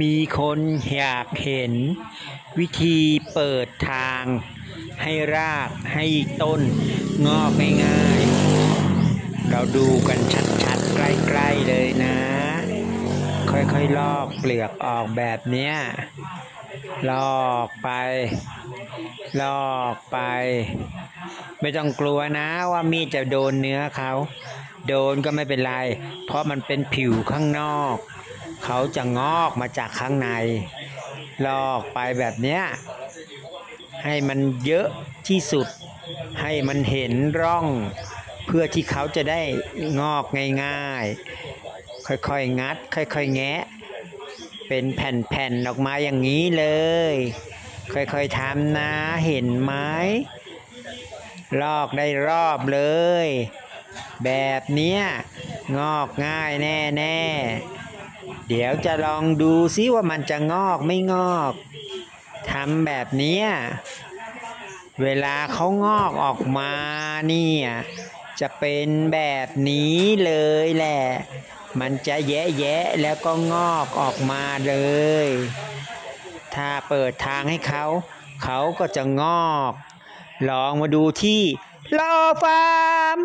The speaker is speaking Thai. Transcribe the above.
มีคนอยากเห็น วิธีเปิดทาง ให้รากให้ต้น งอกง่ายๆ เราดูกันชัดๆ ใกล้ๆเลยนะ ค่อยๆ ลอกเปลือกออกแบบเนี้ย ลอกไป ลอกไป ไม่ต้องกลัวนะว่ามีดจะโดนเนื้อเขา โดนก็ไม่เป็นไร เพราะมันเป็นผิวข้างนอก เขาจะงอกมาจากข้างใน ลอกไปแบบเนี้ย ให้มันเยอะที่สุด ให้มันเห็นร่อง เพื่อที่เขาจะได้งอกง่ายๆ ค่อยๆ งัด ค่อยๆ แงะ เป็นแผ่นๆ ออกมาอย่างนี้เลย ค่อยๆทำนะ เห็นไหมลอกได้รอบเลย แบบเนี้ยงอกง่ายแน่ๆเดี๋ยวจะลองดูซิว่ามันจะงอกไม่งอกทำแบบเนี้ยเวลาเขางอกออกมาเนี่ยจะเป็นแบบนี้เลยแหละ มันจะแยะๆแล้วก็งอกออกมาเลย ถ้าเปิดทางให้เขา เขาก็จะงอก ลองมาดูที่ลอฟาร์ม